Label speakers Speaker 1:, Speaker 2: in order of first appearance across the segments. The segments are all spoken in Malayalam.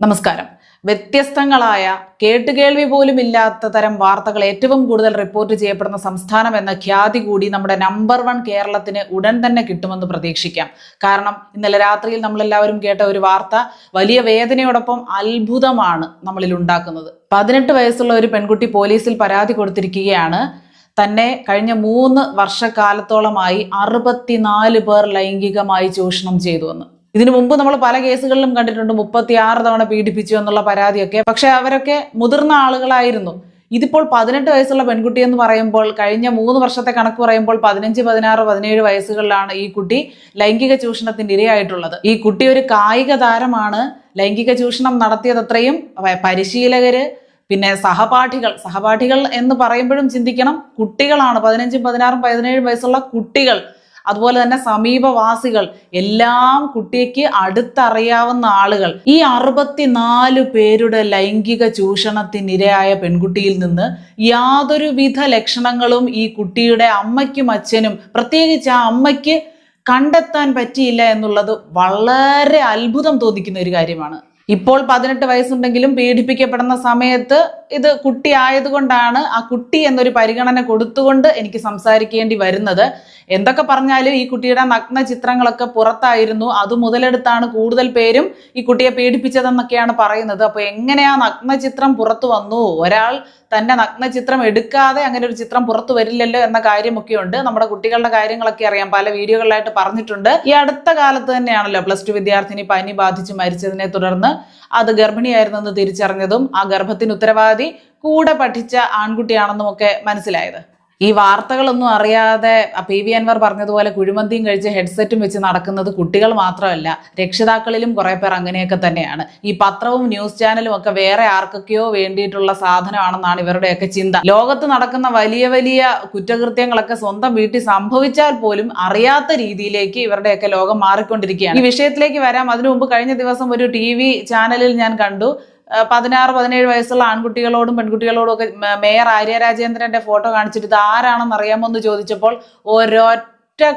Speaker 1: നമസ്കാരം. വ്യത്യസ്തങ്ങളായ കേട്ടുകേൾവി പോലും ഇല്ലാത്ത തരം വാർത്തകൾ ഏറ്റവും കൂടുതൽ റിപ്പോർട്ട് ചെയ്യപ്പെടുന്ന സംസ്ഥാനം എന്ന ഖ്യാതി കൂടി നമ്മുടെ നമ്പർ വൺ കേരളത്തിന് ഉടൻ തന്നെ കിട്ടുമെന്ന് പ്രതീക്ഷിക്കാം. കാരണം ഇന്നലെ രാത്രിയിൽ നമ്മളെല്ലാവരും കേട്ട ഒരു വാർത്ത വലിയ വേദനയോടൊപ്പം അത്ഭുതമാണ് നമ്മളിൽ ഉണ്ടാക്കുന്നത്. പതിനെട്ട് വയസ്സുള്ള ഒരു പെൺകുട്ടി പോലീസിൽ പരാതി കൊടുത്തിരിക്കുകയാണ്. തന്നെ കഴിഞ്ഞ മൂന്ന് വർഷക്കാലത്തോളമായി അറുപത്തിനാല് പേർ ലൈംഗികമായി ചൂഷണം ചെയ്തു എന്ന്. ഇതിനു മുമ്പ് നമ്മൾ പല കേസുകളിലും കണ്ടിട്ടുണ്ട് മുപ്പത്തിയാറ് തവണ പീഡിപ്പിച്ചു എന്നുള്ള പരാതിയൊക്കെ. പക്ഷെ അവരൊക്കെ മുതിർന്ന ആളുകളായിരുന്നു. ഇതിപ്പോൾ പതിനെട്ട് വയസ്സുള്ള പെൺകുട്ടി എന്ന് പറയുമ്പോൾ കഴിഞ്ഞ മൂന്ന് വർഷത്തെ കണക്ക് പറയുമ്പോൾ പതിനഞ്ച് പതിനാറ് പതിനേഴ് വയസ്സുകളിലാണ് ഈ കുട്ടി ലൈംഗിക ചൂഷണത്തിന്റെ ഇരയായിട്ടുള്ളത്. ഈ കുട്ടി ഒരു കായിക താരമാണ്. ലൈംഗിക ചൂഷണം നടത്തിയതത്രയും പരിശീലകര് പിന്നെ സഹപാഠികൾ. സഹപാഠികൾ എന്ന് പറയുമ്പോഴും ചിന്തിക്കണം. കുട്ടികളാണ്. പതിനഞ്ചും പതിനാറും പതിനേഴും വയസ്സുള്ള കുട്ടികൾ അതുപോലെ തന്നെ സമീപവാസികൾ എല്ലാം കുട്ടിക്ക് അടുത്തറിയാവുന്ന ആളുകൾ. ഈ അറുപത്തിനാല് പേരുടെ ലൈംഗിക ചൂഷണത്തിനിരയായ പെൺകുട്ടിയിൽ നിന്ന് യാതൊരുവിധ ലക്ഷണങ്ങളും ഈ കുട്ടിയുടെ അമ്മയ്ക്കും അച്ഛനും പ്രത്യേകിച്ച് ആ അമ്മയ്ക്ക് കണ്ടെത്താൻ പറ്റിയില്ല എന്നുള്ളത് വളരെ അത്ഭുതം തോന്നിക്കുന്ന ഒരു കാര്യമാണ്. ഇപ്പോൾ പതിനെട്ട് വയസ്സുണ്ടെങ്കിലും പീഡിപ്പിക്കപ്പെടുന്ന സമയത്ത് ഇത് കുട്ടി ആയതുകൊണ്ടാണ് ആ കുട്ടി എന്നൊരു പരിഗണന കൊടുത്തുകൊണ്ട് എനിക്ക് സംസാരിക്കേണ്ടി വരുന്നത്. എന്തൊക്കെ പറഞ്ഞാലും ഈ കുട്ടിയുടെ നഗ്ന ചിത്രങ്ങളൊക്കെ പുറത്തായിരുന്നു. അത് മുതലെടുത്താണ് കൂടുതൽ പേരും ഈ കുട്ടിയെ പീഡിപ്പിച്ചതെന്നൊക്കെയാണ് പറയുന്നത്. അപ്പൊ എങ്ങനെയാ നഗ്ന ചിത്രം പുറത്തു വന്നു? ഒരാൾ തന്റെ നഗ്ന ചിത്രം എടുക്കാതെ അങ്ങനെ ഒരു ചിത്രം പുറത്തു വരില്ലല്ലോ എന്ന കാര്യമൊക്കെ ഉണ്ട് നമ്മുടെ കുട്ടികളുടെ കാര്യങ്ങളൊക്കെ അറിയാം. പല വീഡിയോകളിലായിട്ട് പറഞ്ഞിട്ടുണ്ട്. ഈ അടുത്ത കാലത്ത് തന്നെയാണല്ലോ പ്ലസ് ടു വിദ്യാർത്ഥിനി പനി ബാധിച്ച് മരിച്ചതിനെ തുടർന്ന് അത് ഗർഭിണിയായിരുന്നെന്ന് തിരിച്ചറിഞ്ഞതും ആ ഗർഭത്തിന് ഉത്തരവാദി കൂടെ പഠിച്ച ആൺകുട്ടിയാണെന്നും ഒക്കെ മനസ്സിലായത്. ഈ വാർത്തകളൊന്നും അറിയാതെ പി വി അൻവർ പറഞ്ഞതുപോലെ കുഴിമന്തിയും കഴിച്ച് ഹെഡ്സെറ്റും വെച്ച് നടക്കുന്നത് കുട്ടികൾ മാത്രമല്ല രക്ഷിതാക്കളിലും കുറെ പേർ അങ്ങനെയൊക്കെ തന്നെയാണ്. ഈ പത്രവും ന്യൂസ് ചാനലും ഒക്കെ വേറെ ആർക്കൊക്കെയോ വേണ്ടിയിട്ടുള്ള സാധനമാണെന്നാണ് ഇവരുടെയൊക്കെ ചിന്ത. ലോകത്ത് നടക്കുന്ന വലിയ വലിയ കുറ്റകൃത്യങ്ങളൊക്കെ സ്വന്തം വീട്ടിൽ സംഭവിച്ചാൽ പോലും അറിയാത്ത രീതിയിലേക്ക് ഇവരുടെയൊക്കെ ലോകം മാറിക്കൊണ്ടിരിക്കുകയാണ്. ഈ വിഷയത്തിലേക്ക് വരാം. അതിനു മുമ്പ് കഴിഞ്ഞ ദിവസം ഒരു ടി ചാനലിൽ ഞാൻ കണ്ടു. പതിനാറ് പതിനേഴ് വയസ്സുള്ള ആൺകുട്ടികളോടും പെൺകുട്ടികളോടും ഒക്കെ മേയർ ആര്യ രാജേന്ദ്രന്റെ ഫോട്ടോ കാണിച്ചിട്ട് ഇത് ആരാണെന്ന് അറിയാമോ എന്ന് ചോദിച്ചപ്പോൾ ഒരൊറ്റ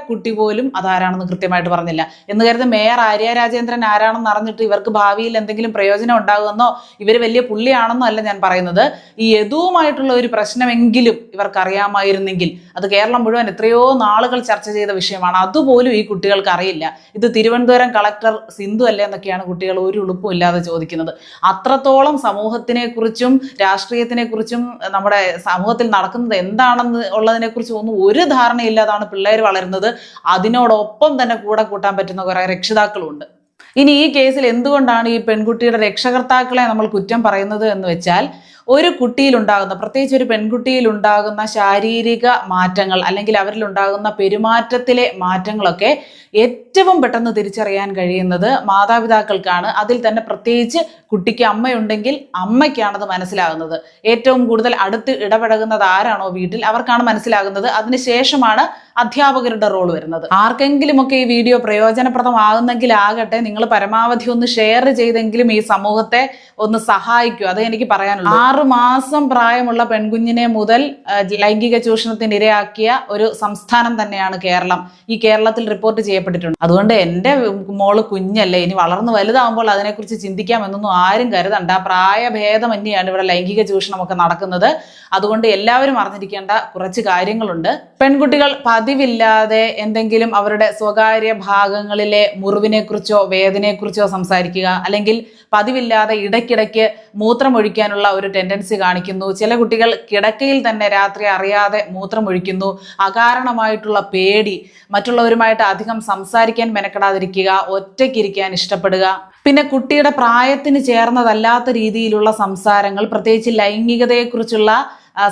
Speaker 1: കുട്ടി പോലും അതാരാണെന്ന് കൃത്യമായിട്ട് പറഞ്ഞില്ല. എന്ന് കരുതി മേയർ ആര്യ രാജേന്ദ്രൻ ആരാണെന്ന് അറിഞ്ഞിട്ട് ഇവർക്ക് ഭാവിയിൽ എന്തെങ്കിലും പ്രയോജനം ഉണ്ടാകുമെന്നോ ഇവർ വലിയ പുള്ളിയാണെന്നോ അല്ല ഞാൻ പറയുന്നത്. ഈ യദുവുമായിട്ടുള്ള ഒരു പ്രശ്നമെങ്കിലും ഇവർക്ക് അറിയാമായിരുന്നെങ്കിൽ അത് കേരളം മുഴുവൻ എത്രയോ നാളുകൾ ചർച്ച ചെയ്ത വിഷയമാണ്. അതുപോലും ഈ കുട്ടികൾക്ക് അറിയില്ല. ഇത് തിരുവനന്തപുരം കളക്ടർ സിന്ധു അല്ലേ എന്നൊക്കെയാണ് കുട്ടികൾ ഒരു ഉളുപ്പും ഇല്ലാതെ ചോദിക്കുന്നത്. അത്രത്തോളം സമൂഹത്തിനെ കുറിച്ചും രാഷ്ട്രീയത്തിനെ കുറിച്ചും നമ്മുടെ സമൂഹത്തിൽ നടക്കുന്നത് എന്താണെന്ന് ഉള്ളതിനെ കുറിച്ചും ഒന്നും ഒരു ധാരണയില്ലാതാണ് പിള്ളേർ വളരുന്നത്. അതിനോടൊപ്പം തന്നെ കൂടെ കൂട്ടാൻ പറ്റുന്ന കുറെ രക്ഷിതാക്കളുണ്ട്. ഇനി ഈ കേസിൽ എന്തുകൊണ്ടാണ് ഈ പെൺകുട്ടിയുടെ രക്ഷകർത്താക്കളെ നമ്മൾ കുറ്റം പറയുന്നത് എന്ന് വെച്ചാൽ ഒരു കുട്ടിയിലുണ്ടാകുന്ന പ്രത്യേകിച്ച് ഒരു പെൺകുട്ടിയിലുണ്ടാകുന്ന ശാരീരിക മാറ്റങ്ങൾ അല്ലെങ്കിൽ അവരിൽ ഉണ്ടാകുന്ന പെരുമാറ്റത്തിലെ മാറ്റങ്ങളൊക്കെ ഏറ്റവും പെട്ടെന്ന് തിരിച്ചറിയാൻ കഴിയുന്നത് മാതാപിതാക്കൾക്കാണ്. അതിൽ തന്നെ പ്രത്യേകിച്ച് കുട്ടിക്ക് അമ്മയുണ്ടെങ്കിൽ അമ്മയ്ക്കാണത് മനസ്സിലാകുന്നത്. ഏറ്റവും കൂടുതൽ അടുത്ത് ഇടപഴകുന്നത് ആരാണോ വീട്ടിൽ? അവർക്കാണ് മനസ്സിലാകുന്നത്. അതിനുശേഷമാണ് അധ്യാപകരുടെ റോൾ വരുന്നത്. ആർക്കെങ്കിലുമൊക്കെ ഈ വീഡിയോ പ്രയോജനപ്രദമാകുന്നെങ്കിൽ ആകട്ടെ നിങ്ങൾ പരമാവധി ഒന്ന് ഷെയർ ചെയ്തെങ്കിലും ഈ സമൂഹത്തെ ഒന്ന് സഹായിക്കൂ. അതേ എനിക്ക് പറയാനുള്ളൂ. ആറു മാസം പ്രായമുള്ള പെൺകുഞ്ഞിനെ മുതൽ ലൈംഗിക ചൂഷണത്തിന് ഇരയാക്കിയ ഒരു സംസ്ഥാനം തന്നെയാണ് കേരളം. ഈ കേരളത്തിൽ റിപ്പോർട്ട് ചെയ്യപ്പെട്ടിട്ടുണ്ട്. അതുകൊണ്ട് എന്റെ മോൾ കുഞ്ഞല്ലേ ഇനി വളർന്നു വലുതാകുമ്പോൾ അതിനെക്കുറിച്ച് ചിന്തിക്കാമെന്നൊന്നും ആരും കരുതണ്ട. പ്രായഭേദമന്യാണ് ഇവിടെ ലൈംഗിക ചൂഷണമൊക്കെ നടക്കുന്നത്. അതുകൊണ്ട് എല്ലാവരും അറിഞ്ഞിരിക്കേണ്ട കുറച്ച് കാര്യങ്ങളുണ്ട്. പെൺകുട്ടികൾ പതിവില്ലാതെ എന്തെങ്കിലും അവരുടെ സ്വകാര്യ ഭാഗങ്ങളിലെ മുറിവിനെക്കുറിച്ചോ വേദനയെക്കുറിച്ചോ സംസാരിക്കുക അല്ലെങ്കിൽ പതിവില്ലാതെ ഇടയ്ക്കിടയ്ക്ക് മൂത്രമൊഴിക്കാനുള്ള ഒരു ടെൻഡൻസി കാണിക്കുന്നു. ചില കുട്ടികൾ കിടക്കയിൽ തന്നെ രാത്രി അറിയാതെ മൂത്രമൊഴിക്കുന്നു. അകാരണമായിട്ടുള്ള പേടി മറ്റുള്ളവരുമായിട്ട് അധികം സംസാരിക്കാൻ മെനക്കെടാതിരിക്കുക ഒറ്റയ്ക്കിരിക്കാൻ ഇഷ്ടപ്പെടുക. പിന്നെ കുട്ടിയുടെ പ്രായത്തിന് ചേർന്നതല്ലാത്ത രീതിയിലുള്ള സംസാരങ്ങൾ പ്രത്യേകിച്ച് ലൈംഗികതയെക്കുറിച്ചുള്ള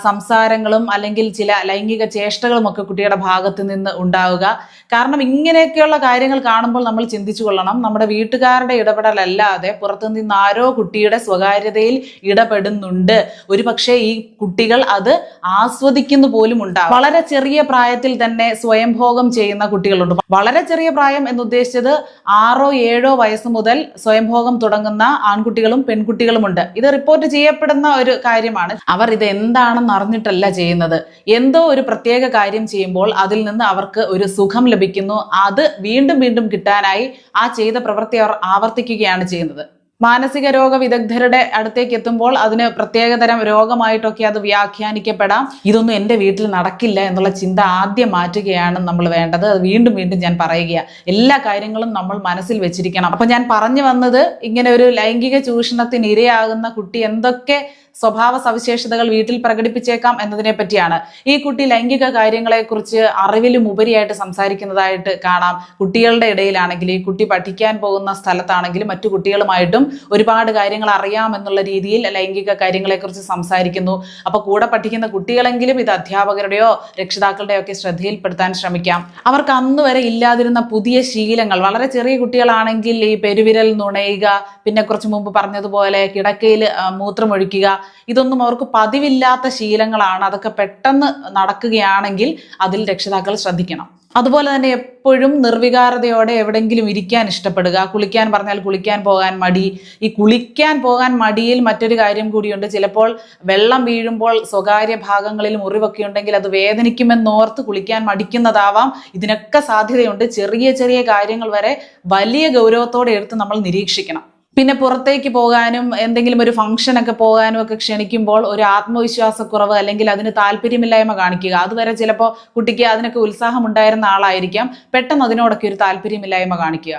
Speaker 1: സംസാരങ്ങളും അല്ലെങ്കിൽ ചില ലൈംഗിക ചേഷ്ടകളും ഒക്കെ കുട്ടിയുടെ ഭാഗത്ത് നിന്ന് ഉണ്ടാവുക. കാരണം ഇങ്ങനെയൊക്കെയുള്ള കാര്യങ്ങൾ കാണുമ്പോൾ നമ്മൾ ചിന്തിച്ചു കൊള്ളണം നമ്മുടെ വീട്ടുകാരുടെ ഇടപെടലല്ലാതെ പുറത്തു നിന്ന് ആരോ കുട്ടിയുടെ സ്വകാര്യതയിൽ ഇടപെടുന്നുണ്ട്. ഒരു പക്ഷേ ഈ കുട്ടികൾ അത് ആസ്വദിക്കുന്നു പോലും ഉണ്ടാവും. വളരെ ചെറിയ പ്രായത്തിൽ തന്നെ സ്വയംഭോഗം ചെയ്യുന്ന കുട്ടികളുണ്ട്. വളരെ ചെറിയ പ്രായം എന്നുദ്ദേശിച്ചത് ആറോ ഏഴോ വയസ്സ് മുതൽ സ്വയംഭോഗം തുടങ്ങുന്ന ആൺകുട്ടികളും പെൺകുട്ടികളും ഉണ്ട് ഇത് റിപ്പോർട്ട് ചെയ്യപ്പെടുന്ന ഒരു കാര്യമാണ്. അവർ ഇത് എന്താണെന്ന് അറിഞ്ഞിട്ടല്ല ചെയ്യുന്നത്. എന്തോ ഒരു പ്രത്യേക കാര്യം ചെയ്യുമ്പോൾ അതിൽ നിന്ന് അവർക്ക് ഒരു സുഖം ലഭിക്കുന്നു. അത് വീണ്ടും വീണ്ടും കിട്ടാനായി ആ ചെയ്ത പ്രവൃത്തി അവർ ആവർത്തിക്കുകയാണ് ചെയ്യുന്നത്. മാനസിക രോഗ വിദഗ്ധരുടെ അടുത്തേക്ക് എത്തുമ്പോൾ അതിന് പ്രത്യേകതരം രോഗമായിട്ടൊക്കെ അത് വ്യാഖ്യാനിക്കപ്പെടാം. ഇതൊന്നും എന്റെ വീട്ടിൽ നടക്കില്ല എന്നുള്ള ചിന്ത ആദ്യം മാറ്റുകയാണ് നമ്മൾ വേണ്ടത്. അത് വീണ്ടും വീണ്ടും ഞാൻ പറയുക എല്ലാ കാര്യങ്ങളും നമ്മൾ മനസ്സിൽ വെച്ചിരിക്കണം. അപ്പം ഞാൻ പറഞ്ഞു വന്നത് ഇങ്ങനെ ഒരു ലൈംഗിക ചൂഷണത്തിന് ഇരയാകുന്ന കുട്ടി എന്തൊക്കെ സ്വഭാവ സവിശേഷതകൾ വീട്ടിൽ പ്രകടിപ്പിച്ചേക്കാം എന്നതിനെ പറ്റിയാണ്. ഈ കുട്ടി ലൈംഗിക കാര്യങ്ങളെക്കുറിച്ച് അറിവിലും ഉപരിയായിട്ട് സംസാരിക്കുന്നതായിട്ട് കാണാം. കുട്ടികളുടെ ഇടയിലാണെങ്കിൽ ഈ കുട്ടി പഠിക്കാൻ പോകുന്ന സ്ഥലത്താണെങ്കിലും മറ്റു കുട്ടികളുമായിട്ടും ഒരുപാട് കാര്യങ്ങൾ അറിയാം എന്നുള്ള രീതിയിൽ ലൈംഗിക കാര്യങ്ങളെക്കുറിച്ച് സംസാരിക്കുന്നു. അപ്പൊ കൂടെ പഠിക്കുന്ന കുട്ടികളെങ്കിലും ഇത് അധ്യാപകരുടെയോ രക്ഷിതാക്കളുടെയോ ഒക്കെ ശ്രദ്ധയിൽപ്പെടുത്താൻ ശ്രമിക്കാം. അവർക്ക് അന്ന് വരെ ഇല്ലാതിരുന്ന പുതിയ ശീലങ്ങൾ വളരെ ചെറിയ കുട്ടികളാണെങ്കിൽ ഈ പെരുവിരൽ നുണയുക പിന്നെ കുറച്ച് മുമ്പ് പറഞ്ഞതുപോലെ കിടക്കയിൽ മൂത്രമൊഴിക്കുക ഇതൊന്നും അവർക്ക് പതിവില്ലാത്ത ശീലങ്ങളാണ്. അതൊക്കെ പെട്ടെന്ന് നടക്കുകയാണെങ്കിൽ അതിൽ രക്ഷിതാക്കൾ ശ്രദ്ധിക്കണം. അതുപോലെ തന്നെ എപ്പോഴും നിർവികാരതയോടെ എവിടെങ്കിലും ഇരിക്കാൻ ഇഷ്ടപ്പെടുക. കുളിക്കാൻ പറഞ്ഞാൽ കുളിക്കാൻ പോകാൻ മടി. ഈ കുളിക്കാൻ പോകാൻ മടിയിൽ മറ്റൊരു കാര്യം കൂടിയുണ്ട്. ചിലപ്പോൾ വെള്ളം വീഴുമ്പോൾ സ്വകാര്യ ഭാഗങ്ങളിൽ മുറിവൊക്കെ ഉണ്ടെങ്കിൽ അത് വേദനിക്കുമെന്നോർത്ത് കുളിക്കാൻ മടിക്കുന്നതാവാം. ഇതിനൊക്കെ സാധ്യതയുണ്ട്. ചെറിയ ചെറിയ കാര്യങ്ങൾ വരെ വലിയ ഗൗരവത്തോടെ എടുത്ത് നമ്മൾ നിരീക്ഷിക്കണം. പിന്നെ പുറത്തേക്ക് പോകാനും എന്തെങ്കിലും ഒരു ഫംഗ്ഷനൊക്കെ പോകാനും ഒക്കെ ക്ഷണിക്കുമ്പോൾ ഒരു ആത്മവിശ്വാസക്കുറവ് അല്ലെങ്കിൽ അതിന് താല്പര്യമില്ലായ്മ കാണിക്കുക. അതുവരെ ചിലപ്പോൾ കുട്ടിക്ക് അതിനൊക്കെ ഉത്സാഹം ഉണ്ടായിരുന്ന ആളായിരിക്കാം. പെട്ടെന്ന് അതിനോടൊക്കെ ഒരു താല്പര്യമില്ലായ്മ കാണിക്കുക.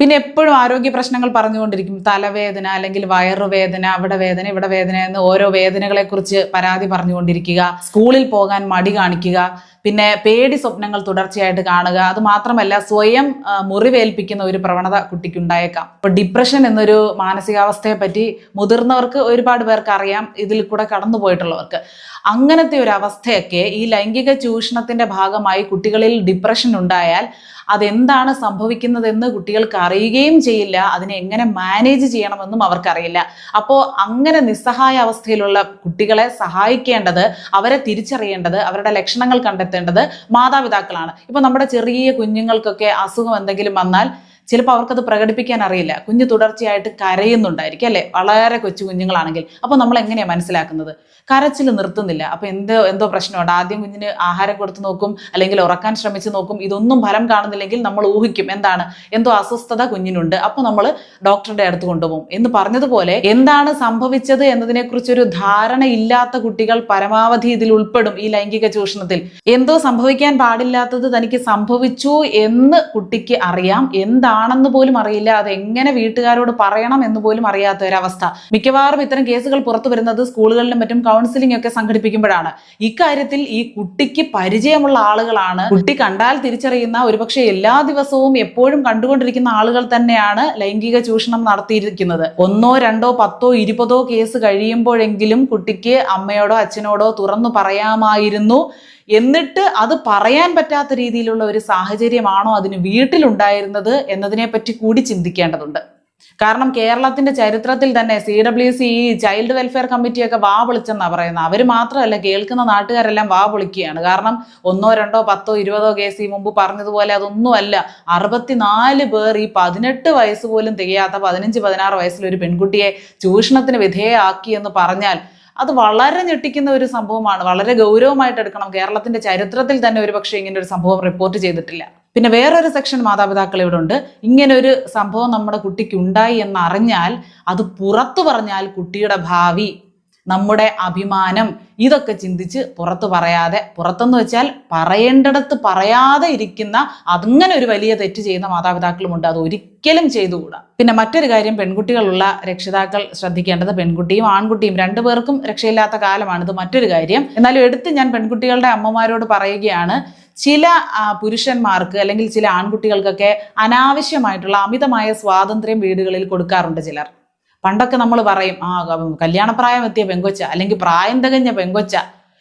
Speaker 1: പിന്നെ എപ്പോഴും ആരോഗ്യ പ്രശ്നങ്ങൾ പറഞ്ഞുകൊണ്ടിരിക്കും. തലവേദന അല്ലെങ്കിൽ വയറുവേദന അവിടെ വേദന ഇവിടെ വേദന എന്ന് ഓരോ വേദനകളെ കുറിച്ച് പരാതി പറഞ്ഞുകൊണ്ടിരിക്കുക. സ്കൂളിൽ പോകാൻ മടി കാണിക്കുക. പിന്നെ പേടി സ്വപ്നങ്ങൾ തുടർച്ചയായിട്ട് കാണുക. അത് മാത്രമല്ല സ്വയം മുറിവേൽപ്പിക്കുന്ന ഒരു പ്രവണത കുട്ടിക്കുണ്ടായേക്കാം. ഇപ്പൊ ഡിപ്രഷൻ എന്നൊരു മാനസികാവസ്ഥയെ പറ്റി മുതിർന്നവർക്ക് ഒരുപാട് പേർക്ക് അറിയാം. ഇതിൽ കൂടെ കടന്നു പോയിട്ടുള്ളവർക്ക്. അങ്ങനത്തെ ഒരു അവസ്ഥയൊക്കെ ഈ ലൈംഗിക ചൂഷണത്തിന്റെ ഭാഗമായി കുട്ടികളിൽ ഡിപ്രഷൻ ഉണ്ടായാൽ അതെന്താണ് സംഭവിക്കുന്നതെന്ന് കുട്ടികൾക്ക് അറിയുകയും ചെയ്യില്ല. അതിനെ എങ്ങനെ മാനേജ് ചെയ്യണമെന്നും അവർക്കറിയില്ല. അപ്പോൾ അങ്ങനെ നിസ്സഹായ അവസ്ഥയിലുള്ള കുട്ടികളെ സഹായിക്കേണ്ടത് അവരെ തിരിച്ചറിയേണ്ടത് അവരുടെ ലക്ഷണങ്ങൾ കണ്ടെത്തേണ്ടത് മാതാപിതാക്കളാണ്. ഇപ്പൊ നമ്മുടെ ചെറിയ കുഞ്ഞുങ്ങൾക്കൊക്കെ അസുഖം എന്തെങ്കിലും വന്നാൽ ചിലപ്പോൾ അവർക്കത് പ്രകടിപ്പിക്കാൻ അറിയില്ല. കുഞ്ഞ് തുടർച്ചയായിട്ട് കരയുന്നുണ്ടായിരിക്കും അല്ലെ? വളരെ കൊച്ചു കുഞ്ഞുങ്ങളാണെങ്കിൽ. അപ്പോൾ നമ്മൾ എങ്ങനെയാണ് മനസ്സിലാക്കുന്നത്? കരച്ചിൽ നിർത്തുന്നില്ല. അപ്പൊ എന്തോ എന്തോ പ്രശ്നമുണ്ട്? ആദ്യം കുഞ്ഞിന് ആഹാരം കൊടുത്തു നോക്കും അല്ലെങ്കിൽ ഉറക്കാൻ ശ്രമിച്ചു നോക്കും. ഇതൊന്നും ഫലം കാണുന്നില്ലെങ്കിൽ നമ്മൾ ഊഹിക്കും എന്താണ്. എന്തോ അസ്വസ്ഥത കുഞ്ഞിനുണ്ട്. അപ്പോൾ നമ്മൾ ഡോക്ടറുടെ അടുത്ത് കൊണ്ടുപോകും. എന്ന് പറഞ്ഞതുപോലെ എന്താണ് സംഭവിച്ചത് എന്നതിനെക്കുറിച്ച് ഒരു ധാരണ ഇല്ലാത്ത കുട്ടികൾ പരമാവധി ഇതിൽ ഉൾപ്പെടും ഈ ലൈംഗിക ചൂഷണത്തിൽ. എന്തോ സംഭവിക്കാൻ പാടില്ലാത്തത് തനിക്ക് സംഭവിച്ചു എന്ന് കുട്ടിക്ക് അറിയാം. എന്താണെന്ന് പോലും അറിയില്ല. അത് എങ്ങനെ വീട്ടുകാരോട് പറയണം എന്ന് പോലും അറിയാത്ത ഒരവസ്ഥ മിക്കവാറും ഇത്തരം കേസുകൾ പുറത്തു വരുന്നത് സ്കൂളുകളിലും മറ്റും കൗൺസിലിംഗ് ഒക്കെ സംഘടിപ്പിക്കുമ്പോഴാണ്. ഇക്കാര്യത്തിൽ ഈ കുട്ടിക്ക് പരിചയമുള്ള ആളുകളാണ്. കുട്ടി കണ്ടാൽ തിരിച്ചറിയുന്ന ഒരുപക്ഷെ എല്ലാ ദിവസവും എപ്പോഴും കണ്ടുകൊണ്ടിരിക്കുന്ന ആളുകൾ തന്നെയാണ് ലൈംഗിക ചൂഷണം നടത്തിയിരിക്കുന്നത്. ഒന്നോ രണ്ടോ പത്തോ ഇരുപതോ കേസ് കഴിയുമ്പോഴെങ്കിലും കുട്ടിക്ക് അമ്മയോടോ അച്ഛനോടോ തുറന്നു പറയാമായിരുന്നു. എന്നിട്ട് അത് പറയാൻ പറ്റാത്ത രീതിയിലുള്ള ഒരു സാഹചര്യമാണോ അതിന് വീട്ടിലുണ്ടായിരുന്നത് എന്നതിനെ പറ്റി കൂടി ചിന്തിക്കേണ്ടതുണ്ട്. കാരണം കേരളത്തിന്റെ ചരിത്രത്തിൽ തന്നെ സി ഡബ്ല്യു സി ഈ ചൈൽഡ് വെൽഫെയർ കമ്മിറ്റിയൊക്കെ വാ വിളിച്ചെന്നാണ് പറയുന്നത്. അവർ മാത്രമല്ല കേൾക്കുന്ന നാട്ടുകാരെല്ലാം വാ വിളിക്കുകയാണ് കാരണം ഒന്നോ രണ്ടോ പത്തോ ഇരുപതോ കേസ് ഈ മുമ്പ് പറഞ്ഞതുപോലെ അതൊന്നുമല്ല. അറുപത്തിനാല് പേർ ഈ പതിനെട്ട് വയസ്സ് പോലും തികയാത്ത പതിനഞ്ച് പതിനാറ് വയസ്സിൽ ഒരു പെൺകുട്ടിയെ ചൂഷണത്തിന് വിധേയമാക്കി എന്ന് പറഞ്ഞാൽ അത് വളരെ ഞെട്ടിക്കുന്ന ഒരു സംഭവമാണ്. വളരെ ഗൗരവമായിട്ട് എടുക്കണം. കേരളത്തിന്റെ ചരിത്രത്തിൽ തന്നെ ഒരു പക്ഷേ ഇങ്ങനെ ഒരു സംഭവം റിപ്പോർട്ട് ചെയ്തിട്ടില്ല. പിന്നെ വേറൊരു സെക്ഷൻ മാതാപിതാക്കൾ ഇവിടെ ഉണ്ട്. ഇങ്ങനെ ഒരു സംഭവം നമ്മുടെ കുട്ടിക്ക് ഉണ്ടായി എന്ന് അറിഞ്ഞാൽ അത് പുറത്തു പറഞ്ഞാൽ കുട്ടിയുടെ ഭാവി നമ്മുടെ അഭിമാനം. ഇതൊക്കെ ചിന്തിച്ച് പുറത്ത് പറയാതെ പുറത്തെന്ന് വെച്ചാൽ പറയേണ്ടടത്ത് പറയാതെ ഇരിക്കുന്ന അങ്ങനെ ഒരു വലിയ തെറ്റ് ചെയ്യുന്ന മാതാപിതാക്കളുമുണ്ട്. അത് ഒരിക്കലും ചെയ്തുകൂടാ. പിന്നെ മറ്റൊരു കാര്യം പെൺകുട്ടികളുള്ള രക്ഷിതാക്കൾ ശ്രദ്ധിക്കേണ്ടത് പെൺകുട്ടിയും ആൺകുട്ടിയും രണ്ടുപേർക്കും രക്ഷയില്ലാത്ത കാലമാണ്. ഇത് മറ്റൊരു കാര്യം. എന്നാലും എടുത്ത് ഞാൻ പെൺകുട്ടികളുടെ അമ്മമാരോട് പറയുകയാണ് ചില പുരുഷന്മാർക്ക് അല്ലെങ്കിൽ ചില ആൺകുട്ടികൾക്കൊക്കെ അനാവശ്യമായിട്ടുള്ള അമിതമായ സ്വാതന്ത്ര്യം വീടുകളിൽ കൊടുക്കാറുണ്ട് ചിലർ. പണ്ടൊക്കെ നമ്മൾ പറയും ആ കല്യാണപ്രായം എത്തിയ പെങ്കൊച്ച അല്ലെങ്കിൽ പ്രായം തികഞ്ഞ പെങ്കൊച്ച.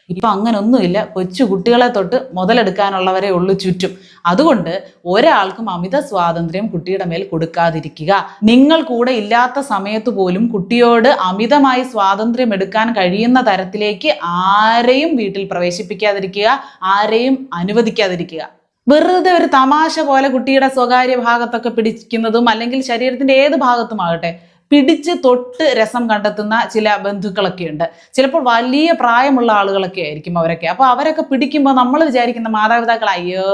Speaker 1: ഇപ്പൊ അങ്ങനൊന്നുമില്ല. കൊച്ചു കുട്ടികളെ തൊട്ട് മുതലെടുക്കാനുള്ളവരെ ഉള്ളു ചുറ്റും. അതുകൊണ്ട് ഒരാൾക്കും അമിത സ്വാതന്ത്ര്യം കുട്ടിയുടെ മേൽ കൊടുക്കാതിരിക്കുക. നിങ്ങൾ കൂടെ ഇല്ലാത്ത സമയത്ത് പോലും കുട്ടിയോട് അമിതമായി സ്വാതന്ത്ര്യം എടുക്കാൻ കഴിയുന്ന തരത്തിലേക്ക് ആരെയും വീട്ടിൽ പ്രവേശിപ്പിക്കാതിരിക്കുക ആരെയും അനുവദിക്കാതിരിക്കുക. വെറുതെ ഒരു തമാശ പോലെ കുട്ടിയുടെ സ്വകാര്യ ഭാഗത്തൊക്കെ പിടിക്കുന്നതും അല്ലെങ്കിൽ ശരീരത്തിന്റെ ഏത് ഭാഗത്തുമാകട്ടെ പിടിച്ച് തൊട്ട് രസം കണ്ടെത്തുന്ന ചില ബന്ധുക്കളൊക്കെ ഉണ്ട് ചിലപ്പോൾ വലിയ പ്രായമുള്ള ആളുകളൊക്കെ ആയിരിക്കും അവരൊക്കെ. അപ്പോൾ അവരൊക്കെ പിടിക്കുമ്പോൾ നമ്മൾ വിചാരിക്കുന്ന മാതാപിതാക്കൾ അയ്യോ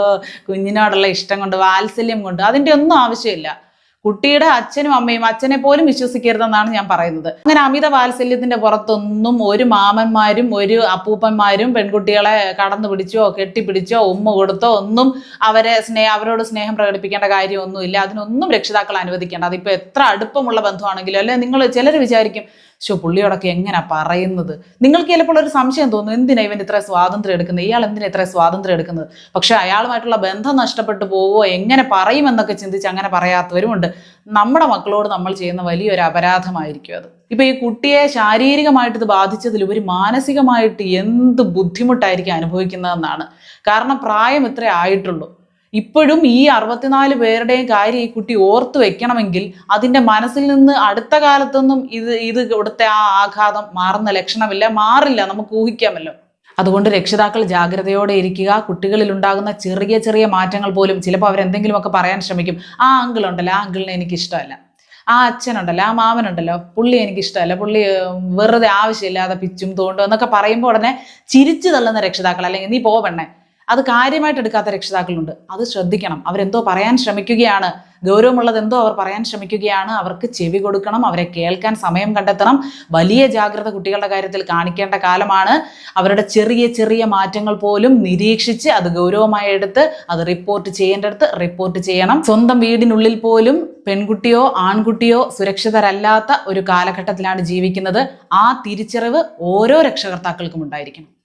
Speaker 1: കുഞ്ഞിനോടുള്ള ഇഷ്ടം കൊണ്ട് വാത്സല്യം കൊണ്ട് അതിന്റെ ഒന്നും ആവശ്യമില്ല. കുട്ടിയുടെ അച്ഛനും അമ്മയും അച്ഛനെ പോലും വിശ്വസിക്കരുതെന്നാണ് ഞാൻ പറയുന്നത്. അങ്ങനെ അമിത വാത്സല്യത്തിന്റെ പുറത്തൊന്നും ഒരു മാമന്മാരും ഒരു അപ്പൂപ്പന്മാരും പെൺകുട്ടികളെ കടന്നു പിടിച്ചോ കെട്ടിപ്പിടിച്ചോ ഉമ്മ കൊടുത്തോ ഒന്നും അവരെ സ്നേഹ അവരോട് സ്നേഹം പ്രകടിപ്പിക്കേണ്ട കാര്യമൊന്നുമില്ല. അതിനൊന്നും രക്ഷിതാക്കൾ അനുവദിക്കേണ്ട. അതിപ്പോ എത്ര അടുപ്പമുള്ള ബന്ധമാണെങ്കിലും അല്ലെ നിങ്ങൾ ചിലർ വിചാരിക്കും ഷോ പുള്ളിയോടൊക്കെ എങ്ങനെ പറയുന്നത്? നിങ്ങൾക്ക് ചിലപ്പോൾ ഒരു സംശയം തോന്നും എന്തിനാ ഇവൻ ഇത്ര സ്വാതന്ത്ര്യം എടുക്കുന്നത്? ഇയാൾ എന്തിനാ ഇത്ര സ്വാതന്ത്ര്യം എടുക്കുന്നത്? പക്ഷെ അയാളുമായിട്ടുള്ള ബന്ധം നഷ്ടപ്പെട്ടു പോവോ എങ്ങനെ പറയുമെന്നൊക്കെ ചിന്തിച്ച് അങ്ങനെ പറയാത്തവരുമുണ്ട്. നമ്മുടെ മക്കളോട് നമ്മൾ ചെയ്യുന്ന വലിയൊരു അപരാധമായിരിക്കും അത്. ഇപ്പൊ ഈ കുട്ടിയെ ശാരീരികമായിട്ട് ഇത് ബാധിച്ചതിലുപരി മാനസികമായിട്ട് എന്ത് ബുദ്ധിമുട്ടായിരിക്കും അനുഭവിക്കുന്നതെന്നാണ്. കാരണം പ്രായം ഇത്രേ ആയിട്ടുള്ളൂ. ഇപ്പോഴും ഈ അറുപത്തിനാല് പേരുടെയും കാര്യം ഈ കുട്ടി ഓർത്തു വെക്കണമെങ്കിൽ അതിന്റെ മനസ്സിൽ നിന്ന് അടുത്ത കാലത്തൊന്നും ഇത് ഇത് ഇവിടുത്തെ ആ ആഘാതം മാറുന്ന ലക്ഷണമില്ല മാറില്ല നമുക്ക് ഊഹിക്കാമല്ലോ. അതുകൊണ്ട് രക്ഷിതാക്കൾ ജാഗ്രതയോടെ ഇരിക്കുക. കുട്ടികളിൽ ഉണ്ടാകുന്ന ചെറിയ ചെറിയ മാറ്റങ്ങൾ പോലും ചിലപ്പോൾ അവരെന്തെങ്കിലുമൊക്കെ പറയാൻ ശ്രമിക്കും. ആ അങ്കിൾ ഉണ്ടല്ലോ ആ അങ്കിളിനെ എനിക്ക് ഇഷ്ടമല്ല ആ അച്ഛനുണ്ടല്ലോ ആ മാമനുണ്ടല്ലോ പുള്ളി എനിക്ക് ഇഷ്ടമല്ല പുള്ളി വെറുതെ ആവശ്യമില്ലാതെ പിച്ചും തോണ്ടും എന്നൊക്കെ പറയുമ്പോൾ ഉടനെ ചിരിച്ചു തള്ളുന്ന രക്ഷിതാക്കൾ അല്ലെങ്കിൽ നീ പോവണ്ണേ അത് കാര്യമായിട്ട് എടുക്കാത്ത രക്ഷിതാക്കളുണ്ട്. അത് ശ്രദ്ധിക്കണം. അവരെന്തോ പറയാൻ ശ്രമിക്കുകയാണ്. ഗൗരവമുള്ളത് എന്തോ അവർ പറയാൻ ശ്രമിക്കുകയാണ്. അവർക്ക് ചെവി കൊടുക്കണം. അവരെ കേൾക്കാൻ സമയം കണ്ടെത്തണം. വലിയ ജാഗ്രത കുട്ടികളുടെ കാര്യത്തിൽ കാണിക്കേണ്ട കാലമാണ്. അവരുടെ ചെറിയ ചെറിയ മാറ്റങ്ങൾ പോലും നിരീക്ഷിച്ച് അത് ഗൗരവമായി എടുത്ത് അത് റിപ്പോർട്ട് ചെയ്യേണ്ടടുത്ത് റിപ്പോർട്ട് ചെയ്യണം. സ്വന്തം വീടിനുള്ളിൽ പോലും പെൺകുട്ടിയോ ആൺകുട്ടിയോ സുരക്ഷിതരല്ലാത്ത ഒരു കാലഘട്ടത്തിലാണ് ജീവിക്കുന്നത്. ആ തിരിച്ചറിവ് ഓരോ രക്ഷകർത്താക്കൾക്കും ഉണ്ടായിരിക്കണം.